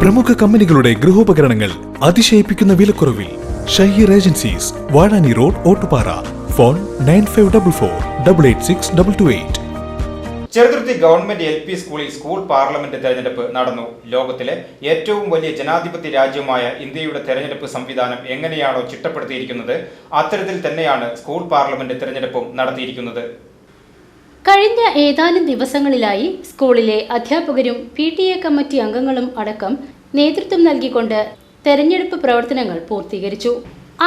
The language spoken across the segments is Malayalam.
പ്രമുഖ കമ്പനികളുടെ ഗൃഹോപകരണങ്ങൾ അതിശയിപ്പിക്കുന്ന വിലക്കുറവിൽ Shaheer agencies Vazhani road Ottupara. Phone nine five double four double eight six double two eight. Cheruthuruthy government L P സ്കൂളിൽ സ്കൂൾ പാർലമെന്റ് തെരഞ്ഞെടുപ്പ് നടന്നു. ലോകത്തിലെ ഏറ്റവും വലിയ ജനാധിപത്യ രാജ്യമായ ഇന്ത്യയുടെ തെരഞ്ഞെടുപ്പ് സംവിധാനം എങ്ങനെയാണോ ചിട്ടപ്പെടുത്തിയിരിക്കുന്നത് അത്തരത്തിൽ തന്നെയാണ് സ്കൂൾ പാർലമെന്റ് തെരഞ്ഞെടുപ്പും നടത്തിയിരിക്കുന്നത്. കഴിഞ്ഞ ഏതാനും ദിവസങ്ങളിലായി സ്കൂളിലെ അധ്യാപകരും പി ടി എ കമ്മിറ്റി അംഗങ്ങളും അടക്കം നേതൃത്വം നൽകിക്കൊണ്ട് തെരഞ്ഞെടുപ്പ് പ്രവർത്തനങ്ങൾ പൂർത്തീകരിച്ചു.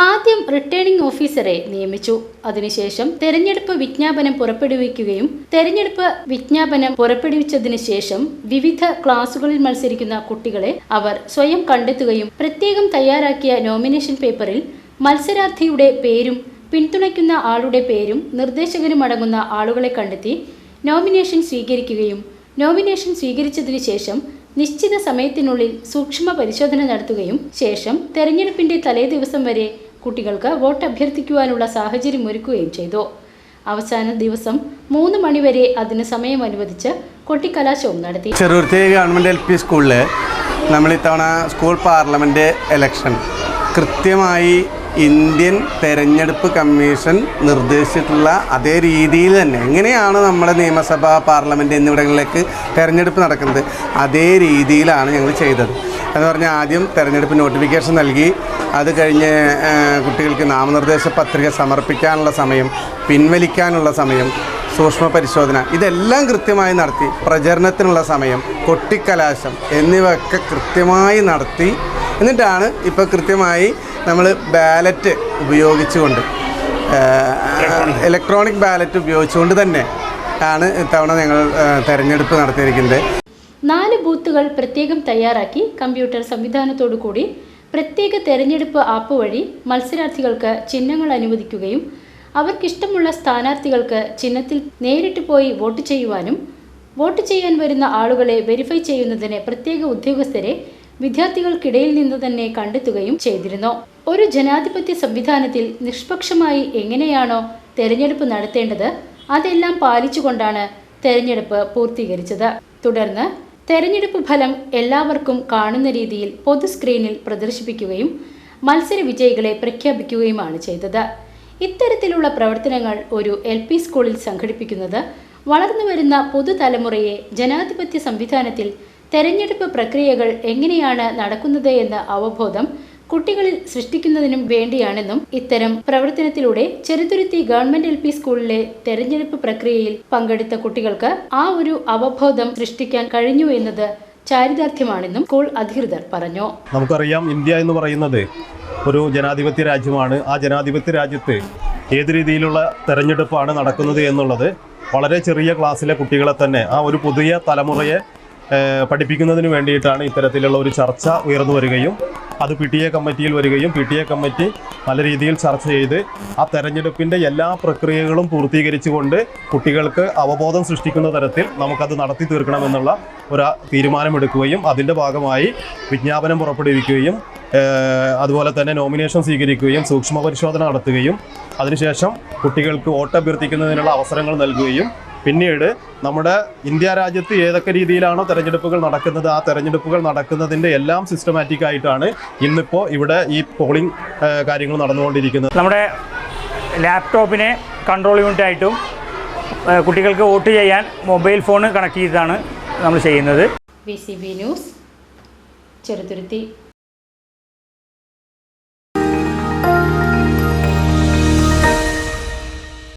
ആദ്യം റിട്ടേണിംഗ് ഓഫീസറെ നിയമിച്ചു. അതിനുശേഷം തെരഞ്ഞെടുപ്പ് വിജ്ഞാപനം പുറപ്പെടുവിക്കുകയും തെരഞ്ഞെടുപ്പ് വിജ്ഞാപനം പുറപ്പെടുവിച്ചതിനു ശേഷം വിവിധ ക്ലാസുകളിൽ മത്സരിക്കുന്ന കുട്ടികളെ അവർ സ്വയം കണ്ടെത്തുകയും പ്രത്യേകം തയ്യാറാക്കിയ നോമിനേഷൻ പേപ്പറിൽ മത്സരാർത്ഥിയുടെ പേരും പിന്തുണയ്ക്കുന്ന ആളുടെ പേരും നിർദ്ദേശകരും അടങ്ങുന്ന ആളുകളെ കണ്ടെത്തി നോമിനേഷൻ സ്വീകരിക്കുകയും നോമിനേഷൻ സ്വീകരിച്ചതിനു ശേഷം നിശ്ചിത സമയത്തിനുള്ളിൽ സൂക്ഷ്മ പരിശോധന നടത്തുകയും ശേഷം തെരഞ്ഞെടുപ്പിന്റെ തലേ ദിവസം വരെ കുട്ടികൾക്ക് വോട്ട് അഭ്യർത്ഥിക്കുവാനുള്ള സാഹചര്യം ഒരുക്കുകയും ചെയ്തു. അവസാന ദിവസം മൂന്ന് മണിവരെ അതിന് സമയം അനുവദിച്ച് കൊട്ടിക്കലാശവും നടത്തി. ചെറുതുരുത്തി ഗവൺമെന്റ് എൽ പി സ്കൂളിൽ നമ്മൾ ഇത്തവണ സ്കൂൾ പാർലമെന്റ് ഇലക്ഷൻ കൃത്യമായി ഇന്ത്യൻ തെരഞ്ഞെടുപ്പ് കമ്മീഷൻ നിർദ്ദേശിച്ചിട്ടുള്ള അതേ രീതിയിൽ തന്നെ എങ്ങനെയാണ് നമ്മുടെ നിയമസഭ പാർലമെന്റ് എന്നിവിടങ്ങളിലേക്ക് തെരഞ്ഞെടുപ്പ് നടക്കുന്നത് അതേ രീതിയിലാണ് ഞങ്ങൾ ചെയ്തത്. എന്ന് പറഞ്ഞാൽ ആദ്യം തെരഞ്ഞെടുപ്പ് നോട്ടിഫിക്കേഷൻ നൽകി. അത് കഴിഞ്ഞ് കുട്ടികൾക്ക് നാമനിർദ്ദേശ പത്രിക സമർപ്പിക്കാനുള്ള സമയം പിൻവലിക്കാനുള്ള സമയം സൂക്ഷ്മ പരിശോധന ഇതെല്ലാം കൃത്യമായി നടത്തി. പ്രചരണത്തിനുള്ള സമയം കൊട്ടിക്കലാശം എന്നിവയൊക്കെ കൃത്യമായി നടത്തി. എന്നിട്ടാണ് ഇപ്പോൾ കൃത്യമായി നമ്മൾ ബാലറ്റ് ഉപയോഗിച്ചുകൊണ്ട് ഇലക്ട്രോണിക് ബാലറ്റ് ഉപയോഗിച്ചുകൊണ്ട് തന്നെ ആണ് ഇത്തവണ ഞങ്ങൾ തിരഞ്ഞെടുപ്പ് നടത്തിയിരിക്കുന്നത്. നാല് ബൂത്തുകൾ പ്രത്യേകം തയ്യാറാക്കി കമ്പ്യൂട്ടർ സംവിധാനത്തോടു കൂടി പ്രത്യേക തെരഞ്ഞെടുപ്പ് ആപ്പ് വഴി മത്സരാർത്ഥികൾക്ക് ചിഹ്നങ്ങൾ അനുവദിക്കുകയും അവർക്കിഷ്ടമുള്ള സ്ഥാനാർത്ഥികൾക്ക് ചിഹ്നത്തിൽ നേരിട്ട് പോയി വോട്ട് ചെയ്യുവാനും വോട്ട് ചെയ്യാൻ വരുന്ന ആളുകളെ വെരിഫൈ ചെയ്യുന്നതിന് പ്രത്യേക ഉദ്യോഗസ്ഥരെ വിദ്യാർത്ഥികൾക്കിടയിൽ നിന്ന് തന്നെ കണ്ടെത്തുകയും ചെയ്തിരുന്നു. ഒരു ജനാധിപത്യ സംവിധാനത്തിൽ നിഷ്പക്ഷമായി എങ്ങനെയാണോ തെരഞ്ഞെടുപ്പ് നടത്തേണ്ടത് അതെല്ലാം പാലിച്ചുകൊണ്ടാണ് തെരഞ്ഞെടുപ്പ് പൂർത്തീകരിച്ചത്. തുടർന്ന് തെരഞ്ഞെടുപ്പ് ഫലം എല്ലാവർക്കും കാണുന്ന രീതിയിൽ പൊതു സ്ക്രീനിൽ പ്രദർശിപ്പിക്കുകയും മത്സര വിജയികളെ പ്രഖ്യാപിക്കുകയുമാണ് ചെയ്തത്. ഇത്തരത്തിലുള്ള പ്രവർത്തനങ്ങൾ ഒരു എൽ പി സ്കൂളിൽ സംഘടിപ്പിക്കുന്നത് വളർന്നുവരുന്ന പുതുതലമുറയെ ജനാധിപത്യ സംവിധാനത്തിൽ തെരഞ്ഞെടുപ്പ് പ്രക്രിയകൾ എങ്ങനെയാണ് നടക്കുന്നത് എന്ന അവബോധം കുട്ടികളിൽ സൃഷ്ടിക്കുന്നതിനും വേണ്ടിയാണെന്നും ഇത്തരം പ്രവർത്തനത്തിലൂടെ ചെറുതുരുത്തി ഗവൺമെന്റ് എൽ പി സ്കൂളിലെ തെരഞ്ഞെടുപ്പ് പ്രക്രിയയിൽ പങ്കെടുത്ത കുട്ടികൾക്ക് ആ ഒരു അവബോധം സൃഷ്ടിക്കാൻ കഴിഞ്ഞു എന്നത് ചാരിതാർത്ഥ്യമാണെന്നും സ്കൂൾ അധികൃതർ പറഞ്ഞു. നമുക്കറിയാം ഇന്ത്യ എന്ന് പറയുന്നത് ഒരു ജനാധിപത്യ രാജ്യമാണ്. ആ ജനാധിപത്യ രാജ്യത്ത് ഏത് രീതിയിലുള്ള തെരഞ്ഞെടുപ്പാണ് നടക്കുന്നത് എന്നുള്ളത് വളരെ ചെറിയ ക്ലാസ്സിലെ കുട്ടികളെ തന്നെ ആ ഒരു പുതിയ തലമുറയെ പഠിപ്പിക്കുന്നതിന് വേണ്ടിയിട്ടാണ് ഇത്തരത്തിലുള്ള ഒരു ചർച്ച ഉയർന്നു വരികയും അത് പി ടി എ കമ്മിറ്റിയിൽ വരികയും പി ടി എ കമ്മിറ്റി നല്ല രീതിയിൽ ചർച്ച ചെയ്ത് ആ തെരഞ്ഞെടുപ്പിന്റെ എല്ലാ പ്രക്രിയകളും പൂർത്തീകരിച്ചുകൊണ്ട് കുട്ടികൾക്ക് അവബോധം സൃഷ്ടിക്കുന്ന തരത്തിൽ നമുക്കത് നടത്തി തീർക്കണമെന്നുള്ള ഒരു തീരുമാനമെടുക്കുകയും അതിന്റെ ഭാഗമായി വിജ്ഞാപനം പുറപ്പെടുവിക്കുകയും അതുപോലെ തന്നെ നോമിനേഷൻ സ്വീകരിക്കുകയും സൂക്ഷ്മ പരിശോധന നടത്തുകയും അതിനുശേഷം കുട്ടികൾക്ക് വോട്ട് അഭ്യർത്ഥിക്കുന്നതിനുള്ള അവസരങ്ങൾ നൽകുകയും പിന്നീട് നമ്മുടെ ഇന്ത്യ രാജ്യത്ത് ഏതൊക്കെ രീതിയിലാണോ തെരഞ്ഞെടുപ്പുകൾ നടക്കുന്നത് ആ തെരഞ്ഞെടുപ്പുകൾ നടക്കുന്നതിന്റെ എല്ലാം സിസ്റ്റമാറ്റിക് ആയിട്ടാണ് ഇന്നിപ്പോൾ ഇവിടെ ഈ പോളിംഗ് കാര്യങ്ങൾ നടന്നുകൊണ്ടിരിക്കുന്നത്. നമ്മുടെ ലാപ്ടോപ്പിനെ കൺട്രോൾ യൂണിറ്റ് ആയിട്ടും കുട്ടികൾക്ക് വോട്ട് ചെയ്യാൻ മൊബൈൽ ഫോൺ കണക്ട് ചെയ്താണ് നമ്മൾ ചെയ്യുന്നത്. B C B news Cheruthuruthy